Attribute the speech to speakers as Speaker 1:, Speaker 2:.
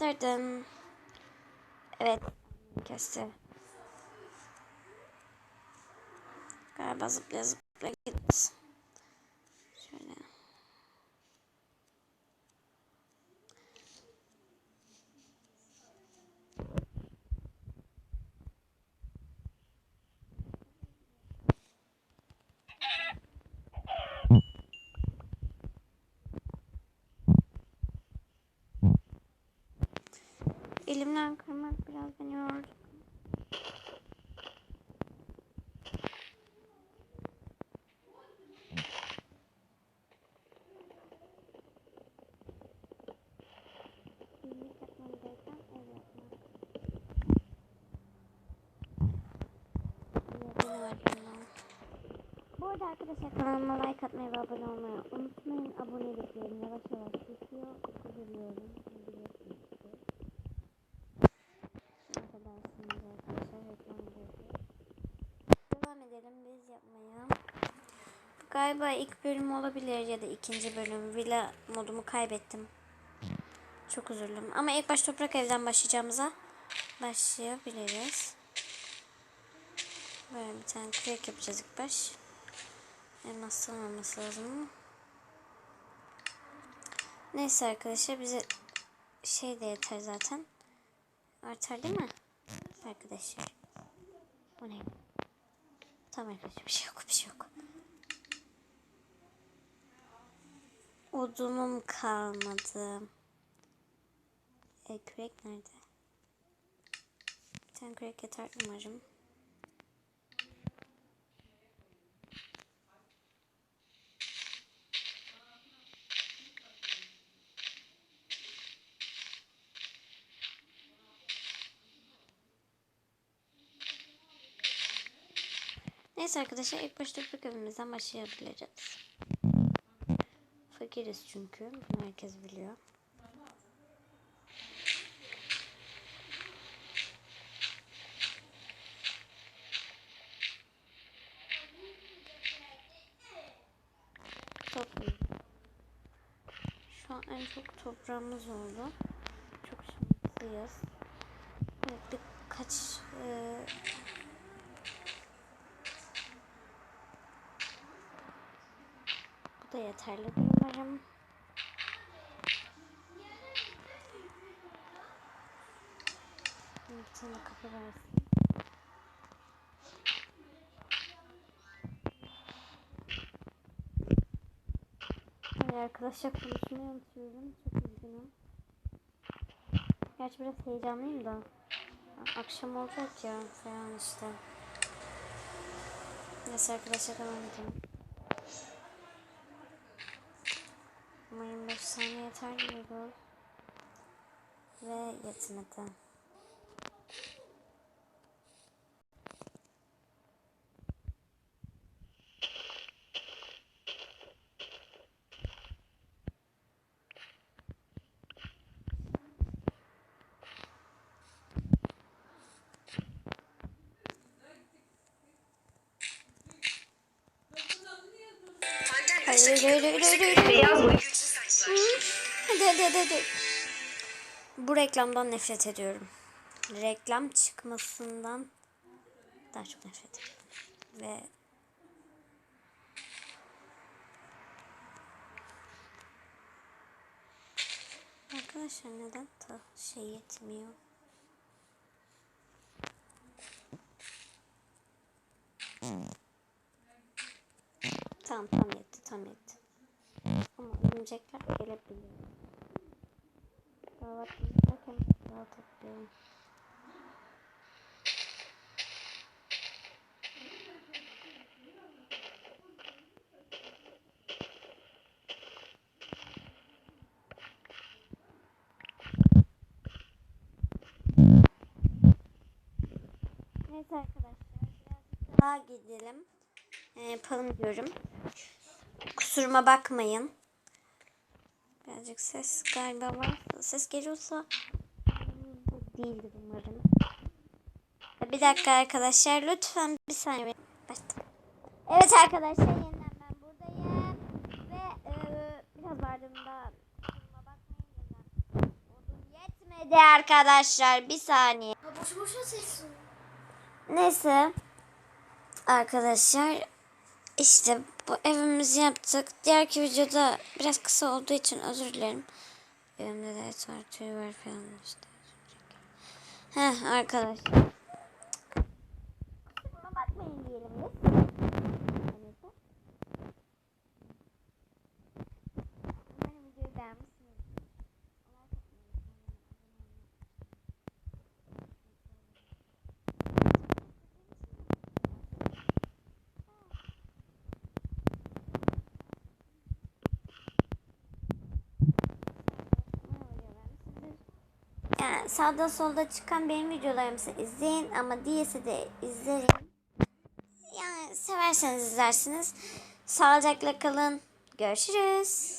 Speaker 1: Dırdın. Evet. Kesti. Galiba zıplaya zıplaya gideriz. Elimden kırmak biraz beni yordu. Arada arkadaşlar kanalıma like atmayı ve abone olmayı unutmayın. Aboneliklerim yavaş yavaş düşüyor. Çok üzülüyorum. Biliyorsunuz ki. Affedersiniz arkadaşlar reklam girdi. Devam edelim biz yapmaya. Galiba ilk bölüm olabilir ya da ikinci bölüm. Villa modumu kaybettim. Çok üzüldüm. Ama ilk baş toprak evden başlayacağımıza başlayabiliriz. Böyle bir tane kürek yapacağız ilk baş. Elmastan olması lazım. Neyse arkadaşlar bize şey de yeter zaten. Artar değil mi? Arkadaşlar. Bu ne? Tamam arkadaşlar bir şey yok bir şey yok. Odunum kalmadı. E, nerede? Bir tane kürek yeter umarım. Neyse arkadaşlar ilk başta toprak evimizden başlayabiliriz. Fakiriz çünkü. Bunu herkes biliyor. Toplayayım. Şu an en çok toprağımız oldu. Çok şanslıyız. Evet birkaç e, Bu da yeterli umarım. Bir kapı versin. Arkadaşlar konuşmayı unutuyorum. Çok üzgünüm. Gerçi biraz heyecanlıyım da. Akşam olacak ya falan işte. Neyse arkadaşlar devam edelim. Umarım 5 saniye yeter diyoruz. Ve yetmedi. Hayır hayır hayır hayır hayır.
Speaker 2: Beyaz saçlar.
Speaker 1: Hadi hadi hadi. Bu reklamdan nefret ediyorum. Reklam çıkmasından daha çok nefret ediyorum. Ve Arkadaşlar neden ta şey yetmiyor? Tamam tam yetti tam yetti. Ama örümcekler gelebiliyor. Daha bakmayacakken daha topluyorum. Neyse arkadaşlar daha gidelim. Ee, yapalım diyorum. Kusuruma bakmayın. Birazcık ses galiba var. Ses geliyorsa değildir umarım. Bir dakika arkadaşlar lütfen bir saniye. Başladım. Evet arkadaşlar yeniden ben buradayım. Ve e, biraz. Odun Bitmedi arkadaşlar. Bir saniye.
Speaker 2: Ha sessiz ol.
Speaker 1: Neyse. Arkadaşlar işte bu evimizi yaptık. Diğerki videoda biraz kısa olduğu için özür dilerim. Evimde de et var, tüy var falan işte. Heh arkadaşlar. Kusuruma bakmayın diyelim. Yani sağda solda çıkan benim videolarımı izleyin ama değilse de izleyin. Yani severseniz izlersiniz. Sağlıcakla kalın. Görüşürüz.